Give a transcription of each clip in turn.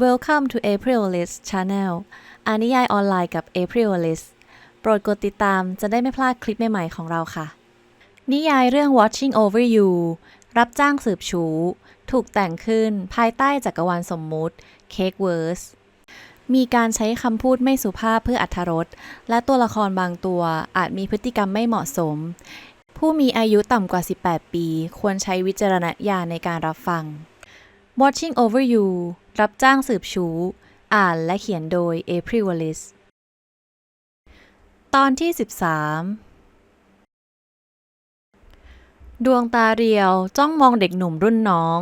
Welcome to April List Channel อ่านนิยายออนไลน์กับ April List โปรดกดติดตามจะได้ไม่พลาดคลิปใหม่ๆของเราค่ะ นิยายเรื่อง Watching Over You รับจ้างสืบชู้ ถูกแต่งขึ้นภายใต้จักรวาลสมมุติ Cake Verse มีการใช้คำพูดไม่สุภาพเพื่ออัธรสและตัวละครบางตัวอาจมีพฤติกรรมไม่เหมาะสม ผู้มีอายุต่ำกว่า 18 ปี ควรใช้วิจารณญาณในการรับฟัง Watching Over You รับจ้างสืบชู้ อ่านและเขียนโดย April Wallis ตอนที่ 13 ดวงตาเรียวจ้องมองเด็กหนุ่มรุ่นน้อง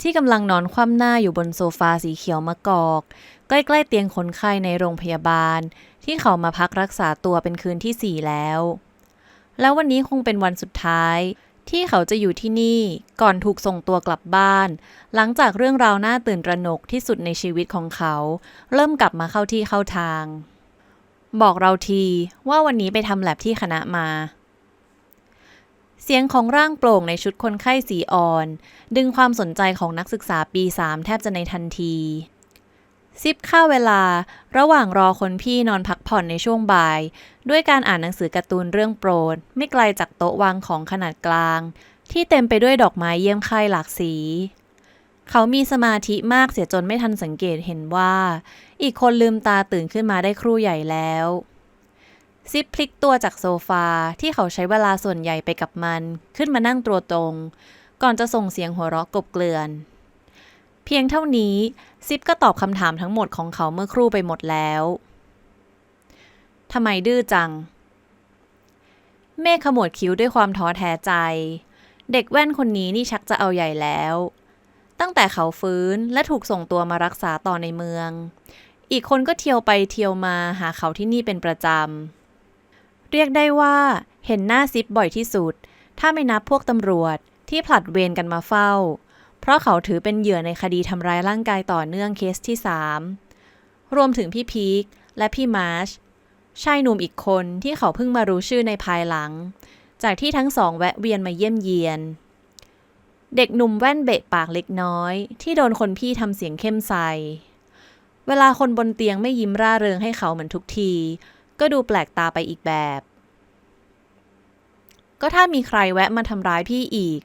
ที่กำลังนอนคว่ำหน้าอยู่บนโซฟาสีเขียวมะกอก ใกล้ๆเตียงคนไข้ในโรงพยาบาล ที่เขามาพักรักษาตัวเป็นคืนที่สี่แล้ว แล้ววันนี้คงเป็นวันสุดท้าย ที่เขาจะอยู่ที่นี่ก่อนถูกส่งตัวกลับบ้าน หลังจากเรื่องราวน่าตื่นตระหนกที่สุดในชีวิตของเขา เริ่มกลับมาเข้าที่เข้าทาง บอกเราทีว่าวันนี้ไปทำแลบที่คณะมา เสียงของร่างโปร่งในชุดคนไข้สีอ่อน ดึงความสนใจของนักศึกษาปี3แทบจะในทันที ซิปค่าเวลา ระหว่างรอคนพี่นอนพักผ่อนในช่วงบ่าย ด้วยการอ่านหนังสือการ์ตูนเรื่องโปรด ไม่ไกลจากโต๊ะวางของขนาดกลาง ที่เต็มไปด้วยดอกไม้เยี่ยมไข่หลากสี เขามีสมาธิมากเสียจนไม่ทันสังเกตเห็นว่า อีกคนลืมตาตื่นขึ้นมาได้ครู่ใหญ่แล้วซิปพลิกตัวจากโซฟาที่เขาใช้เวลาส่วนใหญ่ไปกับมัน ขึ้นมานั่งตัวตรง ก่อนจะส่งเสียงหัวเราะกบเกลื่อน เพียงเท่านี้ซิปก็ตอบคำถามทั้งหมดของเขาเมื่อครู่ไปหมดแล้วทำไมดื้อจัง เมฆขมวดคิ้วด้วยความท้อแท้ใจ เด็กแว่นคนนี้นี่ชักจะเอาใหญ่แล้ว ตั้งแต่เขาฟื้นและถูกส่งตัวมารักษาต่อในเมือง อีกคนก็เที่ยวไปเที่ยวมาหาเขาที่นี่เป็นประจำ เรียกได้ว่าเห็นหน้าซิปบ่อยที่สุด ถ้าไม่นับพวกตำรวจที่ผลัดเวรกันมาเฝ้า เพราะเขาถือเป็นเหยื่อในคดีทำร้ายร่างกายต่อเนื่องเคสที่ 3 รวมถึงพี่พีคและพี่มาร์ชชายหนุ่มอีกคนที่เขาเพิ่งมารู้ชื่อในภายหลัง จากที่ทั้งสองแวะเวียนมาเยี่ยมเยียน เด็กหนุ่มแว่นเบะปากเล็กน้อย ที่โดนคนพี่ทำเสียงเข้มใสเวลาคนบนเตียงไม่ยิ้มร่าเริงให้เขาเหมือนทุกที ก็ดูแปลกตาไปอีกแบบ ก็ถ้ามีใครแวะมาทำร้ายพี่อีก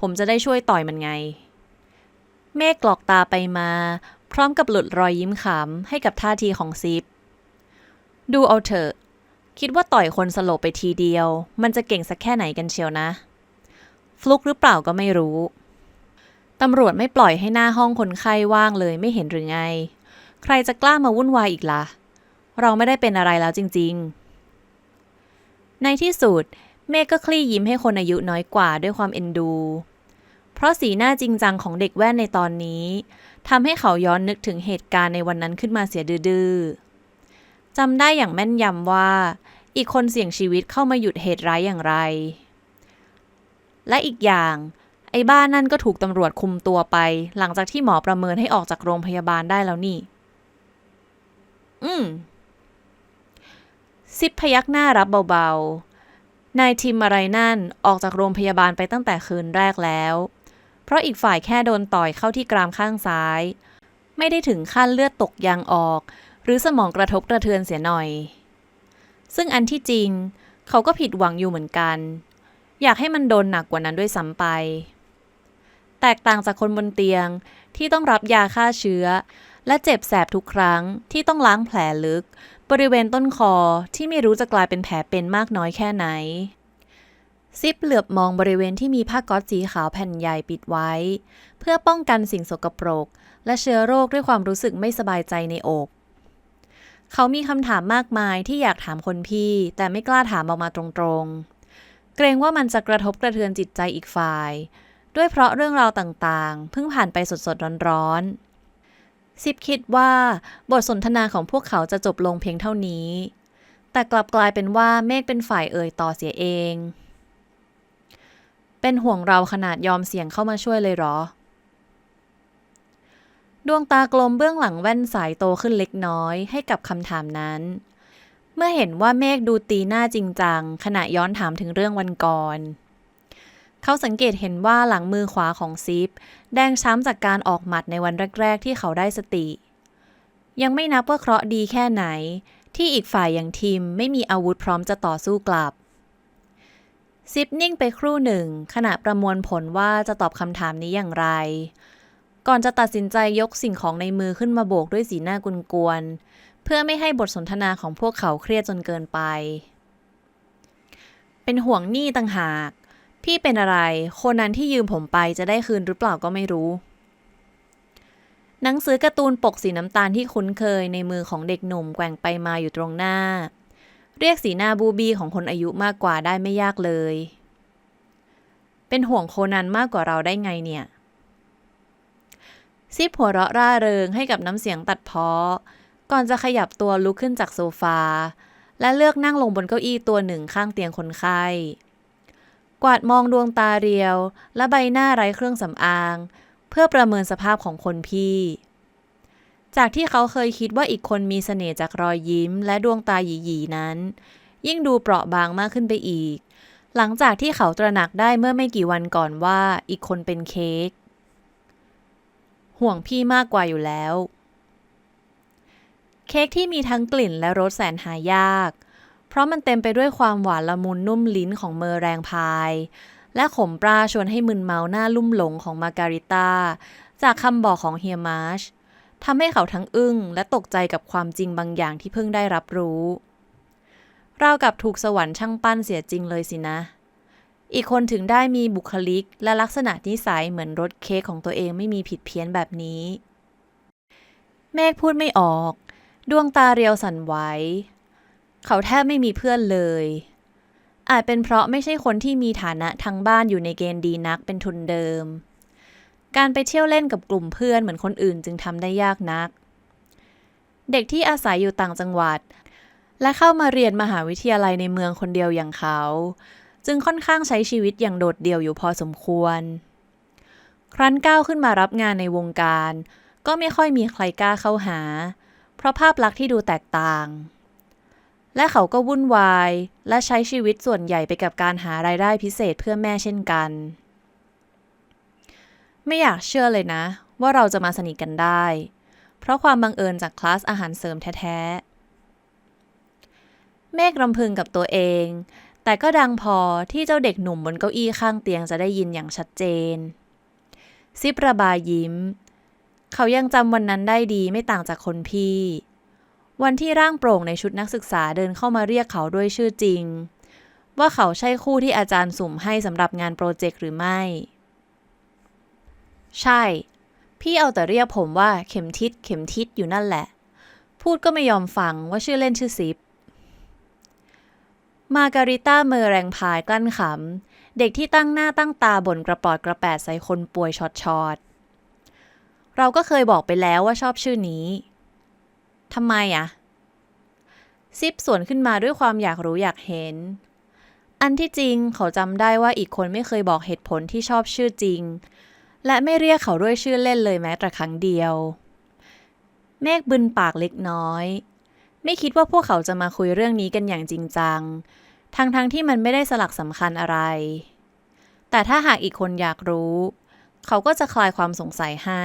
ผมจะได้ช่วยต่อยมันไง เมฆกลอกตาไปมา พร้อมกับหลุดรอยยิ้มขำให้กับท่าทีของซิป ดูเอาเถอะ คิดว่าต่อยคนสลบไปทีเดียว มันจะเก่งสักแค่ไหนกันเชียวนะ ฟลุกหรือเปล่าก็ไม่รู้ตำรวจไม่ปล่อยให้หน้าห้องคนไข้ว่างเลยไม่เห็นหรือไง ใครจะกล้ามาวุ่นวายอีกละ่ะ เราไม่ได้เป็นอะไรแล้วจริง ๆ ในที่สุด เมฆก็คลี่ยิ้มให้คนอายุน้อยกว่าด้วยความเอ็นดู ราะสีหน้าจริงจังของเด็กแว่นในตอนนี้ทำให้เขาย้อนนึกถึงเหตุการณ์ในวันนั้นขึ้นมาเสียดื้อจำได้อย่างแม่นยำว่า อีกคนเสี่ยงชีวิตเข้ามาหยุดเหตุร้ายอย่างไร และอีกอย่าง ไอ้บ้านนั่นก็ถูกตำรวจคุมตัวไป หลังจากที่หมอประเมินให้ออกจากโรงพยาบาลได้แล้วนี่ อืมซิปพยักหน้ารับเบาๆ นายทิมอะไรนั่นออกจากโรงพยาบาลไปตั้งแต่คืนแรกแล้ว ราะอีกฝ่ายแค่โดนต่อยเข้าที่กรามข้างซ้าย ไม่ได้ถึงขั้นเลือดตกยางออก หรือสมองกระทบกระเทือนเสียหน่อย ซึ่งอันที่จริง เขาก็ผิดหวังอยู่เหมือนกัน อยากให้มันโดนหนักกว่านั้นด้วยซ้ำไป แตกต่างจากคนบนเตียงที่ต้องรับยาฆ่าเชื้อ และเจ็บแสบทุกครั้งที่ต้องล้างแผลลึก บริเวณต้นคอที่ไม่รู้จะกลายเป็นแผลเป็นมากน้อยแค่ไหน ซิปเหลือบมองบริเวณที่มีผ้าก๊อซสีขาวแผ่นใหญ่ปิดไว้ เพื่อป้องกันสิ่งสกปรก และเชื้อโรคด้วยความรู้สึกไม่สบายใจในอก เขามีคำถามมากมายที่อยากถามคนพี่ แต่ไม่กล้าถามออกมาตรงๆ เกรงว่ามันจะกระทบกระเทือนจิตใจอีกฝ่าย ด้วยเพราะเรื่องราวต่างๆ เพิ่งผ่านไปสดๆร้อนๆซิปคิดว่าบทสนทนาของพวกเขาจะจบลงเพียงเท่านี้ แต่กลับกลายเป็นว่าเมฆเป็นฝ่ายเอ่ยต่อเสียเอง เป็นห่วงเราขนาดยอมเสี่ยงเข้ามาช่วยเลยหรอ ดวงตากลมเบื้องหลังแว่นสายโตขึ้นเล็กน้อยให้กับคำถามนั้น เมื่อเห็นว่าเมฆดูตีหน้าจริงจังขณะย้อนถามถึงเรื่องวันก่อนเขาสังเกตเห็นว่าหลังมือขวาของซิป แดงช้ำจากการออกหมัดในวันแรก ๆ ที่เขาได้สติ ยังไม่นับว่าเคราะห์ดีแค่ไหน ที่อีกฝ่ายอย่างทีมไม่มีอาวุธพร้อมจะต่อสู้กลับ ซิปนิ่งไปครู่หนึ่ง ขณะประมวลผลว่าจะตอบคำถามนี้อย่างไร ก่อนจะตัดสินใจยกสิ่งของในมือขึ้นมาโบกด้วยสีหน้ากุนๆเพื่อไม่ให้บทสนทนาของพวกเขาเครียดจนเกินไป เป็นห่วงหนี้ต่างหาก พี่เป็นอะไร คนนั้นที่ยืมผมไปจะได้คืนหรือเปล่าก็ไม่รู้ หนังสือการ์ตูนปกสีน้ำตาลที่คุ้นเคยในมือของเด็กหนุ่มแกว่งไปมาอยู่ตรงหน้า เรียกสีหน้าบูบีของคนอายุมากกว่าได้ไม่ยากเลย เป็นห่วงโคนันมากกว่าเราได้ไงเนี่ยซิปหัวเราะร่าเริงให้กับน้ำเสียงตัดเพาะ ก่อนจะขยับตัวลุกขึ้นจากโซฟา และเลือกนั่งลงบนเก้าอี้ตัวหนึ่งข้างเตียงคนไข้ กวาดมองดวงตาเรียว และใบหน้าไร้เครื่องสำอาง เพื่อประเมินสภาพของคนพี่ จากที่เขาเคยคิดว่าอีกคนมีเสน่ห์จากรอยยิ้ม และดวงตาหยีๆนั้น ยิ่งดูเปราะบางมากขึ้นไปอีก หลังจากที่เขาตระหนักได้เมื่อไม่กี่วันก่อนว่าอีกคนเป็นเค้กห่วงพี่มากกว่าอยู่แล้ว เค้กที่มีทั้งกลิ่นและรสแสนหายาก เพราะมันเต็มไปด้วยความหวานละมุนนุ่มลิ้นของเมอแรงพาย และขมปลาชวนให้มึนเมาหน้าลุ่มหลงของมาการิต้า จากคำบอกของเฮียมาร์ช ทำให้เขาทั้งอึ้งและตกใจกับความจริงบางอย่างที่เพิ่งได้รับรู้ราวกับถูกสวรรค์ช่างปั้นเสียจริงเลยสินะ อีกคนถึงได้มีบุคลิกและลักษณะนิสัยเหมือนรสเค้กของตัวเองไม่มีผิดเพี้ยนแบบนี้ เมฆพูดไม่ออก ดวงตาเรียวสั่นไหว เขาแทบไม่มีเพื่อนเลย อาจเป็นเพราะไม่ใช่คนที่มีฐานะทางบ้านอยู่ในเกณฑ์ดีนักเป็นทุนเดิม การไปเที่ยวเล่นกับกลุ่มเพื่อนเหมือนคนอื่นจึงทำได้ยากนัก เด็กที่อาศัยอยู่ต่างจังหวัด และเข้ามาเรียนมหาวิทยาลัยในเมืองคนเดียวอย่างเขา จึงค่อนข้างใช้ชีวิตอย่างโดดเดี่ยวอยู่พอสมควร ครั้นก้าวขึ้นมารับงานในวงการ ก็ไม่ค่อยมีใครกล้าเข้าหา เพราะภาพลักษณ์ที่ดูแตกต่าง และเขาก็วุ่นวาย และใช้ชีวิตส่วนใหญ่ไปกับการหารายได้พิเศษเพื่อแม่เช่นกัน ไม่อยากเชื่อเลยนะ ว่าเราจะมาสนิทกันได้ เพราะความบังเอิญจากคลาสอาหารเสริมแท้ๆ เมฆรำพึงกับตัวเอง แต่ก็ดังพอที่เจ้าเด็กหนุ่มบนเก้าอี้ข้างเตียงจะได้ยินอย่างชัดเจน ซิบระบายยิ้ม เขายังจำวันนั้นได้ดีไม่ต่างจากคนพี่ วันที่ร่างโปร่งในชุดนักศึกษาเดินเข้ามาเรียกเขาด้วยชื่อจริง ว่าเขาใช่คู่ที่อาจารย์สุ่มให้สำหรับงานโปรเจกต์หรือไม่ ใช่ พี่เอาแต่เรียกผมว่าเข็มทิศเข็มทิศอยู่นั่นแหละ พูดก็ไม่ยอมฟังว่าชื่อเล่นชื่อซิป มาการิต้าเมอแรงพายกลั้นขำ เด็กที่ตั้งหน้าตั้งตาบ่นกระปอดกระแปดใส่คนป่วยช็อตชอตเราก็เคยบอกไปแล้วว่าชอบชื่อนี้ทำไมอะซิปสวนขึ้นมาด้วยความอยากรู้อยากเห็น อันที่จริงเขาจำได้ว่าอีกคนไม่เคยบอกเหตุผลที่ชอบชื่อจริง และไม่เรียกเขาด้วยชื่อเล่นเลยแม้แต่ครั้งเดียว เมฆบึนปากเล็กน้อย ไม่คิดว่าพวกเขาจะมาคุยเรื่องนี้กันอย่างจริงจัง ทั้งๆทที่มันไม่ได้สลักสำคัญอะไร แต่ถ้าหากอีกคนอยากรู้ เขาก็จะคลายความสงสัยให้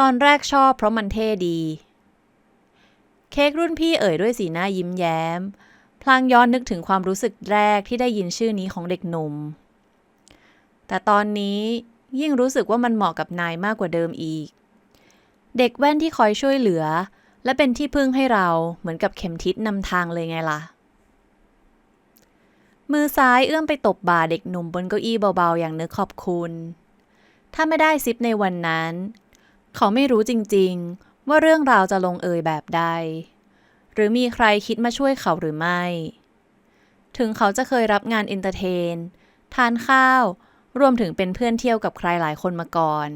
ตอนแรกชอบเพราะมันเท่ดี เค้กรุ่นพี่เอ่ยด้วยสีหน้ายิ้มแย้ม พลางย้อนนึกถึงความรู้สึกแรกที่ได้ยินชื่อนี้ของเด็กหนุ่ม แต่ตอนนี้ยิ่งรู้สึกว่ามันเหมาะกับนายมากกว่าเดิมอีก เด็กแว่นที่คอยช่วยเหลือ และเป็นที่พึ่งให้เราเหมือนกับเข็มทิศนำทางเลยไงล่ะ มือซ้ายเอื้อมไปตบบ่าเด็กหนุ่มบนเก้าอี้เบาๆ อย่างนึกขอบคุณ ถ้าไม่ได้ซิปในวันนั้น เขาไม่รู้จริงๆ ว่าเรื่องราวจะลงเอยแบบใด หรือมีใครคิดมาช่วยเขาหรือไม่ ถึงเขาจะเคยรับงานเอนเตอร์เทน ทานข้าว รวมถึงเป็นเพื่อนเที่ยวกับใครหลายคนมาก่อน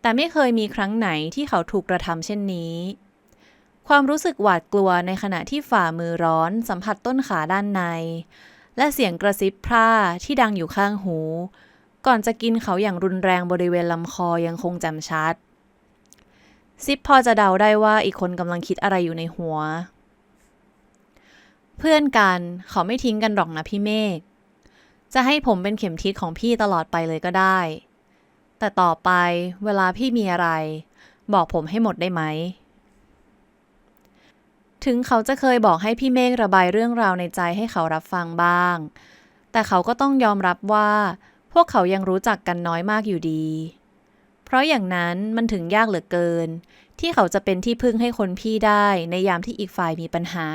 แต่ไม่เคยมีครั้งไหนที่เขาถูกกระทำเช่นนี้ ความรู้สึกหวาดกลัวในขณะที่ฝ่ามือร้อนสัมผัสต้นขาด้านใน และเสียงกระซิบพร่าที่ดังอยู่ข้างหู ก่อนจะกินเขาอย่างรุนแรงบริเวณลำคอยังคงจำชัด ซิปพอจะเดาได้ว่าอีกคนกำลังคิดอะไรอยู่ในหัว เพื่อนกันเขาไม่ทิ้งกันหรอกนะพี่เมฆ จะให้ผมเป็นเข็มทิศของพี่ตลอดไปเลยก็ได้ แต่ต่อไปเวลาพี่มีอะไร บอกผมให้หมดได้ไหม ถึงเขาจะเคยบอกให้พี่เมฆระบายเรื่องราวในใจให้เขารับฟังบ้าง แต่เขาก็ต้องยอมรับว่า พวกเขายังรู้จักกันน้อยมากอยู่ดี เพราะอย่างนั้นมันถึงยากเหลือเกิน ที่เขาจะเป็นที่พึ่งให้คนพี่ได้ในยามที่อีกฝ่ายมีปัญหา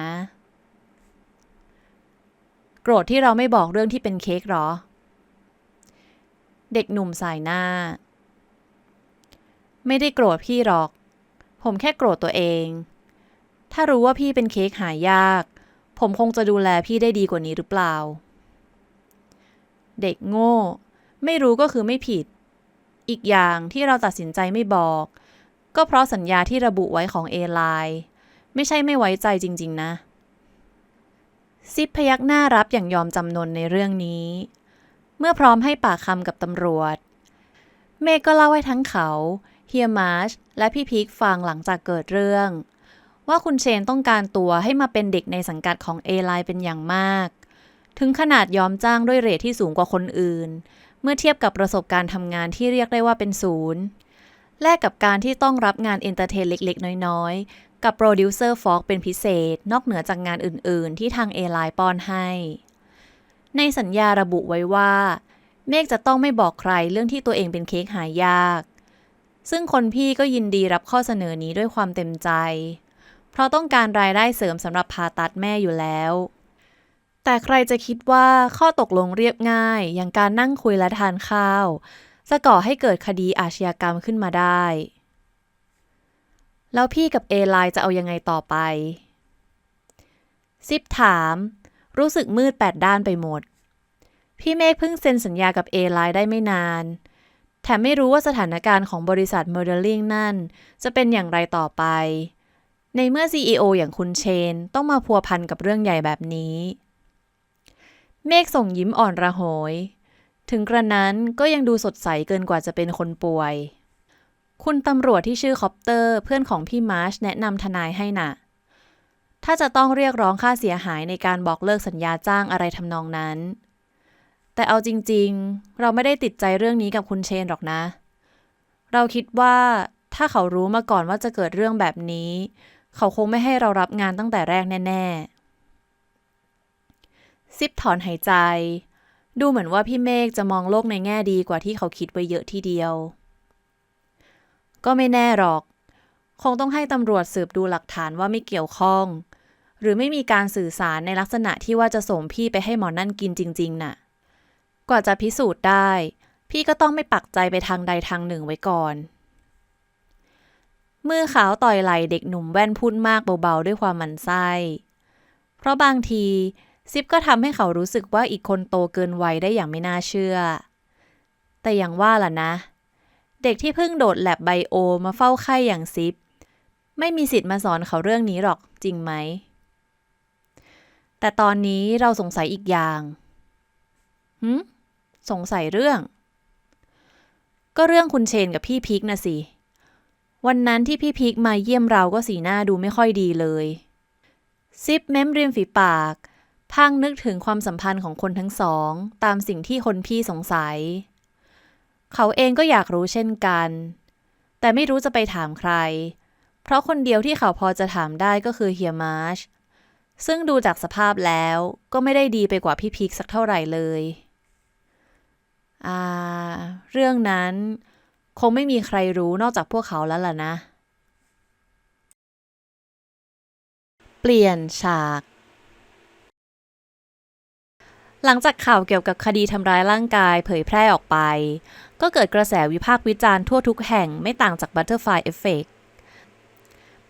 โกรธที่เราไม่บอกเรื่องที่เป็นเค้กหรอ เด็กหนุ่มสายหน้า ไม่ได้โกรธพี่หรอก ผมแค่โกรธตัวเอง ถ้ารู้ว่าพี่เป็นเค้กหายาก ผมคงจะดูแลพี่ได้ดีกว่านี้หรือเปล่า เด็กโง่ ไม่รู้ก็คือไม่ผิด อีกอย่างที่เราตัดสินใจไม่บอก ก็เพราะสัญญาที่ระบุไว้ของเอไลน์ไม่ใช่ไม่ไว้ใจจริง ๆ นะ ซิปพยักหน้ารับอย่างยอมจำนนในเรื่องนี้ เมื่อพร้อมให้ปากคำกับตำรวจ เมฆก็เล่าให้ทั้งเขาเฮียมาร์ชและพี่พีคฟังหลังจากเกิดเรื่อง ว่าคุณเชนต้องการตัวให้มาเป็นเด็กในสังกัดของเอไลเป็นอย่างมาก ถึงขนาดยอมจ้างด้วยเรทที่สูงกว่าคนอื่น เมื่อเทียบกับประสบการณ์ทำงานที่เรียกได้ว่าเป็นศูนย์แลกกับการที่ต้องรับงานเอนเตอร์เทนเล็กๆ น้อยๆ กับโปรดิวเซอร์ฟอกเป็นพิเศษ นอกเหนือจากงานอื่น ๆ ที่ทางเอไลน์ป้อนให้ ในสัญญาระบุไว้ว่า เมฆจะต้องไม่บอกใครเรื่องที่ตัวเองเป็นเค้กหายาก ซึ่งคนพี่ก็ยินดีรับข้อเสนอนี้ด้วยความเต็มใจ เพราะต้องการรายได้เสริมสำหรับผ่าตัดแม่อยู่แล้ว แต่ใครจะคิดว่าข้อตกลงเรียบง่าย อย่างการนั่งคุยและทานข้าว จะก่อให้เกิดคดีอาชญากรรมขึ้นมาได้ แล้วพี่กับเอไลน์จะเอายังไงต่อไป ซิปถาม รู้สึกมืดแปดด้านไปหมด พี่เมฆเพิ่งเซ็นสัญญากับเอไลน์ได้ไม่นาน แถมไม่รู้ว่าสถานการณ์ของบริษัทโมเดลลิ่งนั่น จะเป็นอย่างไรต่อไป ในเมื่อ CEO อย่างคุณเชน ต้องมาพัวพันกับเรื่องใหญ่แบบนี้ เมฆส่งยิ้มอ่อนระโหย ถึงกระนั้นก็ยังดูสดใสเกินกว่าจะเป็นคนป่วย คุณตำรวจที่ชื่อคอปเตอร์ เพื่อนของพี่มาร์ชแนะนำทนายให้น่ะ ถ้าจะต้องเรียกร้องค่าเสียหายในการบอกเลิกสัญญาจ้างอะไรทำนองนั้น แต่เอาจริงๆ เราไม่ได้ติดใจเรื่องนี้กับคุณเชนหรอกนะ เราคิดว่าถ้าเขารู้มาก่อนว่าจะเกิดเรื่องแบบนี้ เขาคงไม่ให้เรารับงานตั้งแต่แรกแน่ๆ ซิปถอนหายใจ ดูเหมือนว่าพี่เมฆจะมองโลกในแง่ดีกว่าที่เขาคิดไว้เยอะทีเดียว ก็ไม่แน่หรอก คงต้องให้ตำรวจสืบดูหลักฐานว่าไม่เกี่ยวข้อง หรือไม่มีการสื่อสารในลักษณะที่ว่าจะส่งพี่ไปให้หมอนั่นกินจริง ๆ น่ะ กว่าจะพิสูจน์ได้ พี่ก็ต้องไม่ปักใจไปทางใดทางหนึ่งไว้ก่อน มือขาวต่อยไหลเด็กหนุ่มแว่นพูดมากเบาๆด้วยความหมันไส้เพราะบางทีซิปก็ทำให้เขารู้สึกว่าอีกคนโตเกินวัยได้อย่างไม่น่าเชื่อ แต่อย่างว่าล่ะนะ เด็กที่เพิ่งโดดแลบไบโอมาเฝ้าไข้อย่างซิป ไม่มีสิทธิ์มาสอนเขาเรื่องนี้หรอกจริงไหม แต่ตอนนี้เราสงสัยอีกอย่างหืมสงสัยเรื่อง ก็เรื่องคุณเชนกับพี่พีกนะสิ วันนั้นที่พี่พีกมาเยี่ยมเราก็สีหน้าดูไม่ค่อยดีเลย ซิปเม้มริมฝีปากพังนึกถึงความสัมพันธ์ของคนทั้งสอง ตามสิ่งที่คนพี่สงสัย เขาเองก็อยากรู้เช่นกัน แต่ไม่รู้จะไปถามใคร เพราะคนเดียวที่เขาพอจะถามได้ก็คือเฮียมาร์ช ซึ่งดูจากสภาพแล้วก็ไม่ได้ดีไปกว่าพี่พีกสักเท่าไหร่เลยอ่าเรื่องนั้นคงไม่มีใครรู้นอกจากพวกเขาแล้วล่ะนะ เปลี่ยนฉาก หลังจากข่าวเกี่ยวกับคดีทำร้ายร่างกายเผยแพร่ออกไป ก็เกิดกระแสวิพากษ์วิจารณ์ทั่วทุกแห่งไม่ต่างจาก Butterfly Effect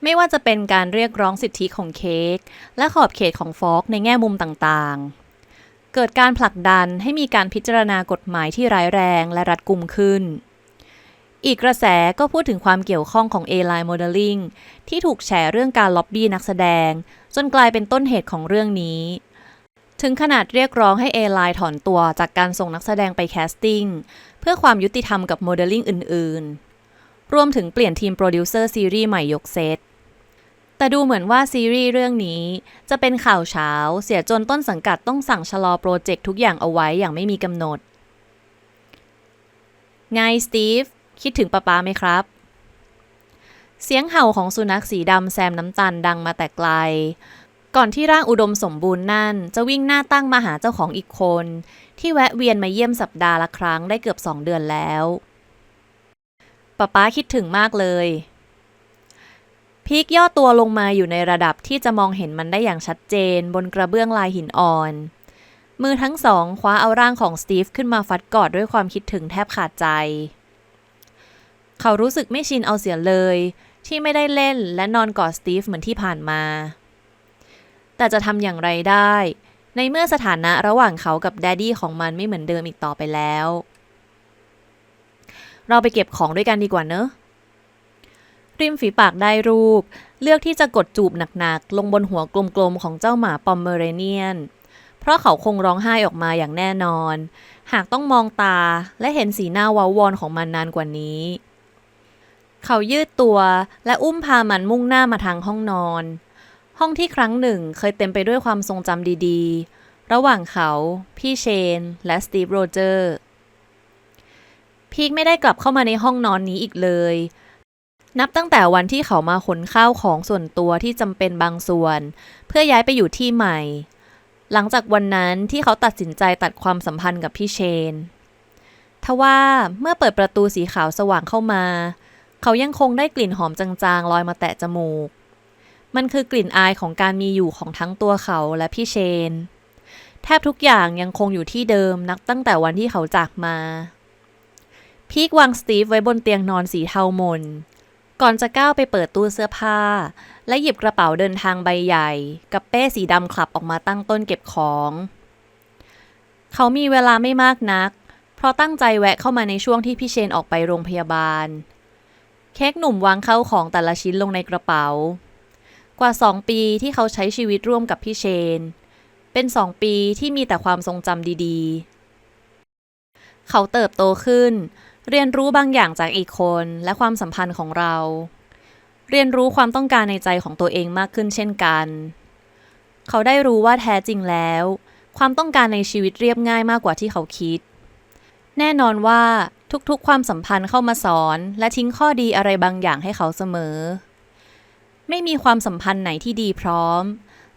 ไม่ว่าจะเป็นการเรียกร้องสิทธิของเค้กและขอบเขตของฟอกในแง่มุมต่างๆ เกิดการผลักดันให้มีการพิจารณากฎหมายที่ร้ายแรงและรัดกุมขึ้น อีกกระแสก็พูดถึงความเกี่ยวข้องของ A-Line Modeling ที่ถูกแฉเรื่องการล็อบบี้นักแสดง จนกลายเป็นต้นเหตุของเรื่องนี้ ถึงขนาดเรียกร้องให้ A-Line ถอนตัวจากการส่งนักแสดงไปแคสติ้ง เพื่อความยุติธรรมกับโมเดลลิ่งอื่น ๆ รวมถึงเปลี่ยนทีมโปรดิวเซอร์ซีรีส์ใหม่ยกเซต แต่ดูเหมือนว่าซีรีส์เรื่องนี้จะเป็นข่าวเช้า เสียจนต้นสังกัดต้องสั่งชะลอโปรเจกต์ทุกอย่างเอาไว้อย่างไม่มีกำหนด ไงสตีฟคิดถึงป้าป้าไหมครับ เสียงเห่าของสุนัขสีดำแซมน้ำตาลดังมาแต่ไกล ก่อนที่ร่างอุดมสมบูรณ์นั่น จะวิ่งหน้าตั้งมาหาเจ้าของอีกคน ที่แวะเวียนมาเยี่ยมสัปดาห์ละครั้งได้เกือบสองเดือนแล้วป๊าป๊าคิดถึงมากเลย พีกย่อตัวลงมาอยู่ในระดับที่จะมองเห็นมันได้อย่างชัดเจน บนกระเบื้องลายหินอ่อน มือทั้งสองคว้าเอาร่างของสตีฟขึ้นมาฟัดกอดด้วยความคิดถึงแทบขาดใจ เขารู้สึกไม่ชินเอาเสียเลย ที่ไม่ได้เล่นและนอนกอดสตีฟเหมือนที่ผ่านมา แต่จะทำอย่างไรได้ ในเมื่อสถานะระหว่างเขากับแดดดี้ของมันไม่เหมือนเดิมอีกต่อไปแล้ว เราไปเก็บของด้วยกันดีกว่าเนอะ ริมฝีปากได้รูป เลือกที่จะกดจูบหนักๆ ลงบนหัวกลมๆ ของเจ้าหมาปอมเมอเรเนียน เพราะเขาคงร้องไห้ออกมาอย่างแน่นอน หากต้องมองตาและเห็นสีหน้าว้าวอนของมันนานกว่านี้เขายืดตัวและอุ้มพามันมุ่งหน้ามาทางห้องนอน ห้องที่ครั้งหนึ่งเคยเต็มไปด้วยความทรงจำดีๆ ระหว่างเขา พี่เชน และสตีฟโรเจอร์พีคไม่ได้กลับเข้ามาในห้องนอนนี้อีกเลย นับตั้งแต่วันที่เขามาขนข้าวของส่วนตัวที่จำเป็นบางส่วน เพื่อย้ายไปอยู่ที่ใหม่ หลังจากวันนั้นที่เขาตัดสินใจตัดความสัมพันธ์กับพี่เชนทว่าเมื่อเปิดประตูสีขาวสว่างเข้ามา เขายังคงได้กลิ่นหอมจางๆ ลอยมาแตะจมูก มันคือกลิ่นอายของการมีอยู่ของทั้งตัวเขาและพี่เชน แทบทุกอย่างยังคงอยู่ที่เดิมนับตั้งแต่วันที่เขาจากมา พีกวางสตีฟไว้บนเตียงนอนสีเทามน ก่อนจะก้าวไปเปิดตู้เสื้อผ้า และหยิบกระเป๋าเดินทางใบใหญ่ กับเป้สีดำคลับออกมาตั้งต้นเก็บของ เขามีเวลาไม่มากนัก เพราะตั้งใจแวะเข้ามาในช่วงที่พี่เชนออกไปโรงพยาบาล เค้กหนุ่มวางเข้าของแต่ละชิ้นลงในกระเป๋า กว่าสองปีที่เขาใช้ชีวิตร่วมกับพี่เชน เป็นสองปีที่มีแต่ความทรงจำดีๆ เขาเติบโตขึ้น เรียนรู้บางอย่างจากอีกคนและความสัมพันธ์ของเรา เรียนรู้ความต้องการในใจของตัวเองมากขึ้นเช่นกัน เขาได้รู้ว่าแท้จริงแล้ว ความต้องการในชีวิตเรียบง่ายมากกว่าที่เขาคิด แน่นอนว่าทุกๆ ความสัมพันธ์เข้ามาสอน และทิ้งข้อดีอะไรบางอย่างให้เขาเสมอ ไม่มีความสัมพันธ์ไหนที่ดีพร้อม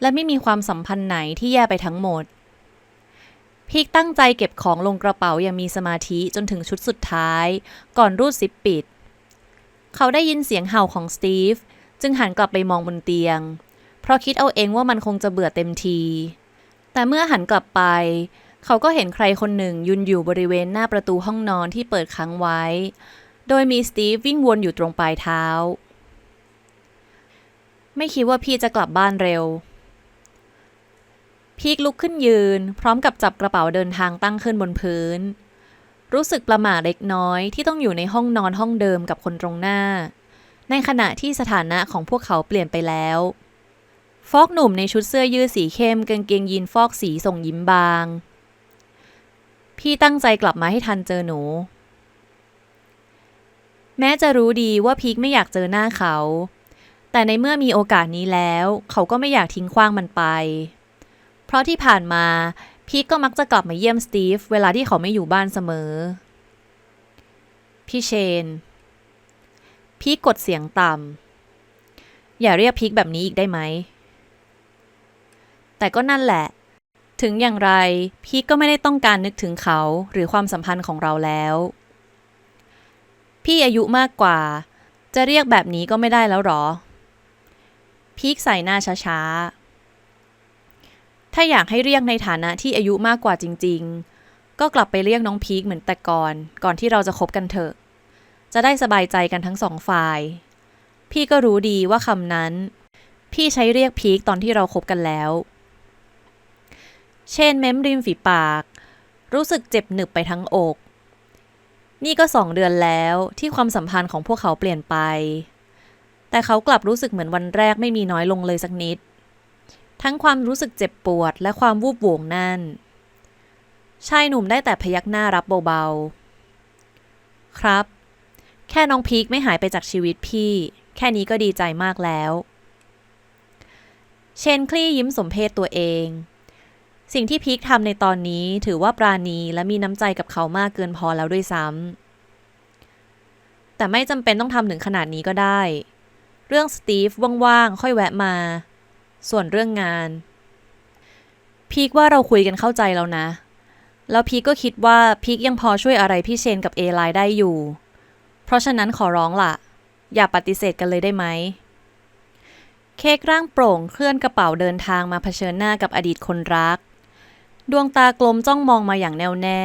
และไม่มีความสัมพันธ์ไหนที่แย่ไปทั้งหมด พีกตั้งใจเก็บของลงกระเป๋าอย่างมีสมาธิจนถึงชุดสุดท้าย ก่อนรูดซิปปิด เขาได้ยินเสียงเห่าของสตีฟจึงหันกลับไปมองบนเตียง เพราะคิดเอาเองว่ามันคงจะเบื่อเต็มที แต่เมื่อหันกลับไป เขาก็เห็นใครคนหนึ่งยืนอยู่บริเวณหน้าประตูห้องนอนที่เปิดค้างไว้ โดยมีสตีฟวิ่งวนอยู่ตรงปลายเท้า ไม่คิดว่าพี่จะกลับบ้านเร็ว พีกลุกขึ้นยืน พร้อมกับจับกระเป๋าเดินทางตั้งขึ้นบนพื้น รู้สึกประหม่าเล็กน้อยที่ต้องอยู่ในห้องนอนห้องเดิมกับคนตรงหน้า ในขณะที่สถานะของพวกเขาเปลี่ยนไปแล้ว ฟอกหนุ่มในชุดเสื้อยืดสีเข้มกางเกงยีนฟอกสีส่งยิ้มบาง พี่ตั้งใจกลับมาให้ทันเจอหนูแม้จะรู้ดีว่าพีกไม่อยากเจอหน้าเขา แต่ในเมื่อมีโอกาสนี้แล้ว เขาก็ไม่อยากทิ้งขว้างมันไป เพราะที่ผ่านมา พีกก็มักจะกลับมาเยี่ยมสตีฟเวลาที่เขาไม่อยู่บ้านเสมอ พี่เชน พีกกดเสียงต่ำ อย่าเรียกพีกแบบนี้อีกได้ไหม แต่ก็นั่นแหละ ถึงอย่างไร พีกก็ไม่ได้ต้องการนึกถึงเขาหรือความสัมพันธ์ของเราแล้ว พี่อายุมากกว่า จะเรียกแบบนี้ก็ไม่ได้แล้วหรอ พีกใส่หน้าช้าๆ ถ้าอยากให้เรียกในฐานะที่อายุมากกว่าจริง ๆ ก็กลับไปเรียกน้องพีกเหมือนแต่ก่อน ก่อนที่เราจะคบกันเถอะ จะได้สบายใจกันทั้งสองฝ่าย พี่ก็รู้ดีว่าคำนั้น พี่ใช้เรียกพีกตอนที่เราคบกันแล้ว เชนเม้มริมฝีปาก รู้สึกเจ็บหนึบไปทั้งอก นี่ก็สองเดือนแล้วที่ความสัมพันธ์ของพวกเขาเปลี่ยนไป แต่เขากลับรู้สึกเหมือนวันแรกไม่มีน้อยลงเลยสักนิด ทั้งความรู้สึกเจ็บปวดและความวูบหวงนั่น ชายหนุ่มได้แต่พยักหน้ารับเบาๆ ครับ แค่น้องพีคไม่หายไปจากชีวิตพี่ แค่นี้ก็ดีใจมากแล้ว เชนคลี่ยิ้มสมเพศตัวเอง สิ่งที่พีคทำในตอนนี้ถือว่าปราณีและมีน้ำใจกับเขามากเกินพอแล้วด้วยซ้ำแต่ไม่จำเป็นต้องทำถึงขนาดนี้ก็ได้ เรื่องสตีฟว่างๆ ค่อยแวะมา ส่วนเรื่องงาน พีคว่าเราคุยกันเข้าใจแล้วนะ แล้วพีคก็คิดว่าพีคยังพอช่วยอะไรพี่เชนกับเอไลได้อยู่ เพราะฉะนั้นขอร้องล่ะ อย่าปฏิเสธกันเลยได้ไหม เค้กร่างโปร่งเคลื่อนกระเป๋าเดินทางมาเผชิญหน้ากับอดีตคนรัก ดวงตากลมจ้องมองมาอย่างแน่วแน่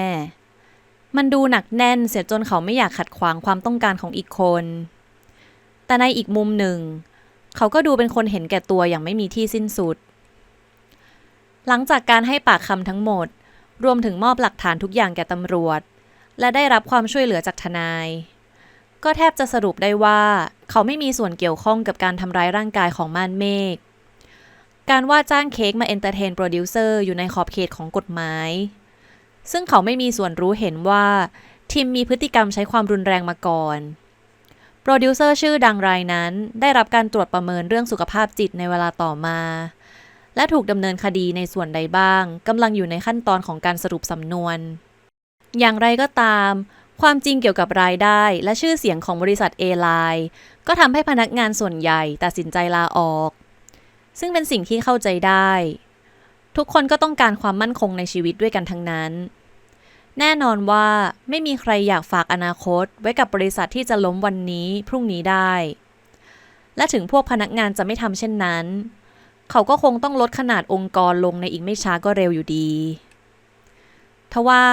มันดูหนักแน่นเสียจนเขาไม่อยากขัดขวางความต้องการของอีกคน แต่ในอีกมุมหนึ่ง เขาก็ดูเป็นคนเห็นแก่ตัวอย่างไม่มีที่สิ้นสุด หลังจากการให้ปากคำทั้งหมด รวมถึงมอบหลักฐานทุกอย่างแก่ตำรวจ และได้รับความช่วยเหลือจากทนาย ก็แทบจะสรุปได้ว่า เขาไม่มีส่วนเกี่ยวข้องกับการทำร้ายร่างกายของม่านเมฆการว่าจ้างเค้กมาเอนเตอร์เทนโปรดิวเซอร์อยู่ในขอบเขตของกฎหมาย ซึ่งเขาไม่มีส่วนรู้เห็นว่าทีมมีพฤติกรรมใช้ความรุนแรงมาก่อน รดิวเซอร์ชื่อดังรายนั้น ได้รับการตรวจประเมินเรื่องสุขภาพจิตในเวลาต่อมา และถูกดำเนินคดีในส่วนใดบ้างกำลังอยู่ในขั้นตอนของการสรุปสำนวน อย่างไรก็ตาม ความจริงเกี่ยวกับรายได้และชื่อเสียงของบริษัทเอไลก็ทำให้พนักงานส่วนใหญ่ตัดสินใจลาออก ซึ่งเป็นสิ่งที่เข้าใจได้ ทุกคนก็ต้องการความมั่นคงในชีวิตด้วยกันทั้งนั้น แน่นอนว่าไม่มีใครอยากฝากอนาคต ไว้กับบริษัทที่จะล้มวันนี้พรุ่งนี้ได้ และถึงพวกพนักงานจะไม่ทำเช่นนั้น เขาก็คงต้องลดขนาดองค์กรลงในอีกไม่ช้าก็เร็วอยู่ดีทว่า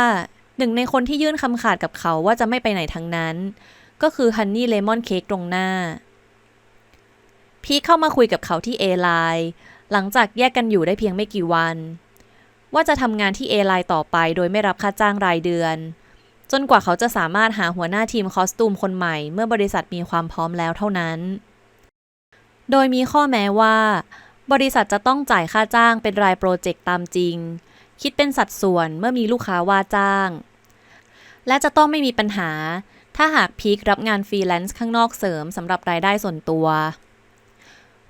หนึ่งในคนที่ยื่นคำขาดกับเขาว่าจะไม่ไปไหนทั้งนั้น ก็คือฮันนี่เลมอนเค้กตรงหน้า พีคเข้ามาคุยกับเขาที่เอไลน์หลังจากแยกกันอยู่ได้เพียงไม่กี่วัน ว่าจะทำงานที่เอไลน์ต่อไปโดยไม่รับค่าจ้างรายเดือน จนกว่าเขาจะสามารถหาหัวหน้าทีมคอสตูมคนใหม่ เมื่อบริษัทมีความพร้อมแล้วเท่านั้น โดยมีข้อแม้ว่า บริษัทจะต้องจ่ายค่าจ้างเป็นรายโปรเจกต์ตามจริง คิดเป็นสัดส่วนเมื่อมีลูกค้าว่าจ้าง และจะต้องไม่มีปัญหา ถ้าหากพีครับงานฟรีแลนซ์ข้างนอกเสริมสำหรับรายได้ส่วนตัว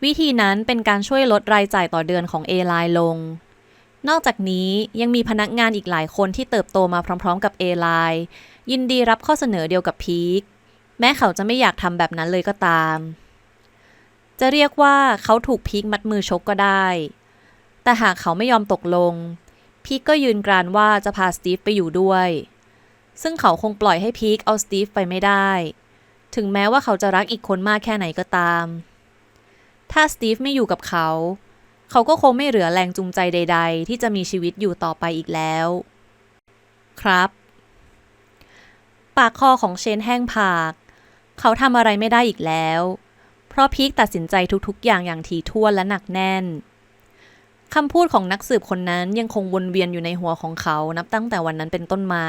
วิธีนั้นเป็นการช่วยลดรายจ่ายต่อเดือนของ A-Line ลง นอกจากนี้ยังมีพนักงานอีกหลายคนที่เติบโตมาพร้อม ๆ กับ A-Line ยินดีรับข้อเสนอเดียวกับพีคแม้เขาจะไม่อยากทำแบบนั้นเลยก็ตาม จะเรียกว่าเขาถูกพีคมัดมือชกก็ได้ แต่หากเขาไม่ยอมตกลง พีคก็ยืนกรานว่าจะพาสตีฟไปอยู่ด้วย ซึ่งเขาคงปล่อยให้พีคเอาสตีฟไปไม่ได้ ถึงแม้ว่าเขาจะรักอีกคนมากแค่ไหนก็ตาม ถ้าสตีฟไม่อยู่กับเขา เขาก็คงไม่เหลือแรงจูงใจใด ๆ ที่จะมีชีวิตอยู่ต่อไปอีกแล้ว ครับ ปากคอของเชนแห้งผาก เขาทำอะไรไม่ได้อีกแล้ว เพราะพีคตัดสินใจทุกๆ อย่างอย่างถี่ถ้วนและหนักแน่นคำพูดของนักสืบคนนั้นยังคงวนเวียนอยู่ในหัวของเขานับตั้งแต่วันนั้นเป็นต้นมา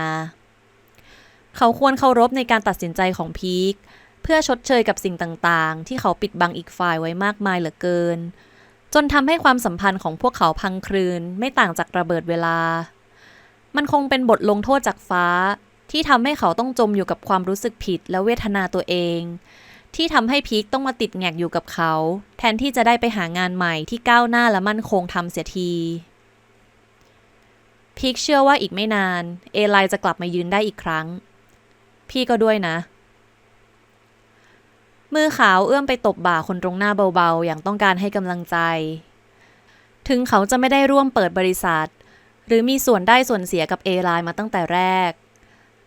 เขาควรเคารพในการตัดสินใจของพีคเพื่อชดเชยกับสิ่งต่างๆ ที่เขาปิดบังอีกฝ่ายไว้มากมายเหลือเกิน นทำให้ความสัมพันธ์ของพวกเขาพังคลืนไม่ต่างจากระเบิดเวลา มันคงเป็นบทลงโทษจากฟ้า ที่ทำให้เขาต้องจมอยู่กับความรู้สึกผิดและเวทนาตัวเอง ที่ทำให้พีคต้องมาติดแงกอยู่กับเขา แทนที่จะได้ไปหางานใหม่ที่ก้าวหน้าและมั่นคงทำเสียทีพีคเชื่อว่าอีกไม่นาน เอไลจะกลับมายืนได้อีกครั้ง พี่ก็ด้วยนะ มือขาวเอื้อมไปตบบ่าคนตรงหน้าเบาๆ อย่างต้องการให้กำลังใจ ถึงเขาจะไม่ได้ร่วมเปิดบริษัท หรือมีส่วนได้ส่วนเสียกับเอไลน์มาตั้งแต่แรก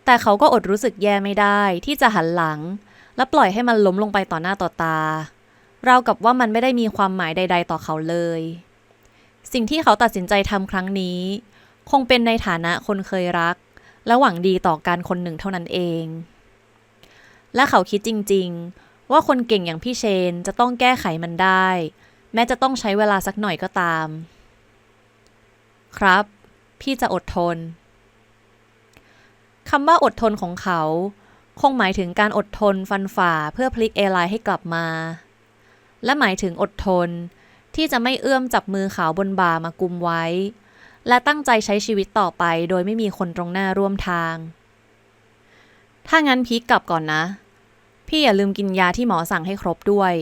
แต่เขาก็อดรู้สึกแย่ไม่ได้ที่จะหันหลัง และปล่อยให้มันล้มลงไปต่อหน้าต่อตาราวกับว่ามันไม่ได้มีความหมายใด ๆ ต่อเขาเลย สิ่งที่เขาตัดสินใจทำครั้งนี้ คงเป็นในฐานะคนเคยรัก และหวังดีต่อการคนหนึ่งเท่านั้นเอง และเขาคิดจริง ๆ ว่าคนเก่งอย่างพี่เชนจะต้องแก้ไขมันได้ แม้จะต้องใช้เวลาสักหน่อยก็ตาม ครับ พี่จะอดทนคำว่าอดทนของเขา คงหมายถึงการอดทนฟันฝ่าเพื่อพลิกเอไลน์ให้กลับมา และหมายถึงอดทนที่จะไม่เอื้อมจับมือขาวบนบ่ามากุมไว้ และตั้งใจใช้ชีวิตต่อไปโดยไม่มีคนตรงหน้าร่วมทาง ถ้างั้นพีกกลับก่อนนะ พี่อย่าลืมกินยาที่หมอสั่งให้ครบด้วย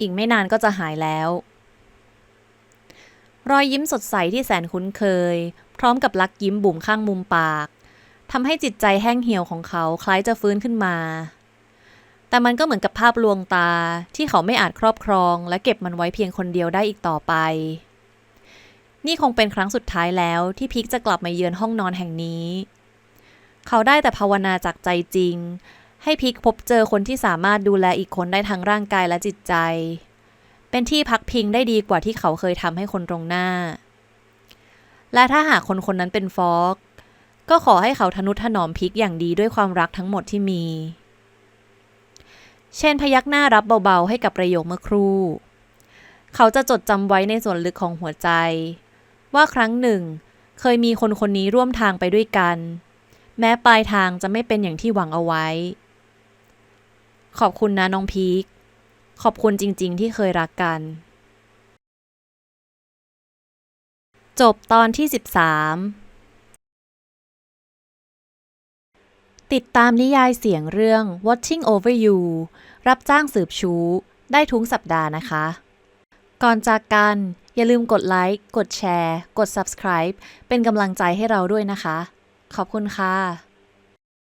อีกไม่นานก็จะหายแล้ว รอยยิ้มสดใสที่แสนคุ้นเคย พร้อมกับลักยิ้มบุ๋มข้างมุมปากทำให้จิตใจแห้งเหี่ยวของเขาคล้ายจะฟื้นขึ้นมา แต่มันก็เหมือนกับภาพลวงตาที่เขาไม่อาจครอบครอง และเก็บมันไว้เพียงคนเดียวได้อีกต่อไป นี่คงเป็นครั้งสุดท้ายแล้วที่พิกจะกลับมาเยือนห้องนอนแห่งนี้ เขาได้แต่ภาวนาจากใจจริง ให้พิกพบเจอคนที่สามารถดูแลอีกคนได้ทั้งร่างกายและจิตใจ เป็นที่พักพิงได้ดีกว่าที่เขาเคยทำให้คนตรงหน้า และถ้าหากคนคนนั้นเป็นฟอกก็ขอให้เขาทนุถนอมพิกอย่างดีด้วยความรักทั้งหมดที่มี เช่นพยักหน้ารับเบาๆให้กับประโยคเมื่อครู่ เขาจะจดจำไว้ในส่วนลึกของหัวใจ ว่าครั้งหนึ่ง เคยมีคนคนนี้ร่วมทางไปด้วยกัน แม้ปลายทางจะไม่เป็นอย่างที่หวังเอาไว้ ขอบคุณนะน้องพีค ขอบคุณจริง ๆ ที่เคยรักกัน จบตอนที่ 13 ติดตามนิยายเสียงเรื่อง Watching Over You รับจ้างสืบชู้ ได้ทุกสัปดาห์นะคะ ก่อนจากกัน อย่าลืมกดไลค์ กดแชร์ กด Subscribe เป็นกำลังใจให้เราด้วยนะคะ ขอบคุณค่ะ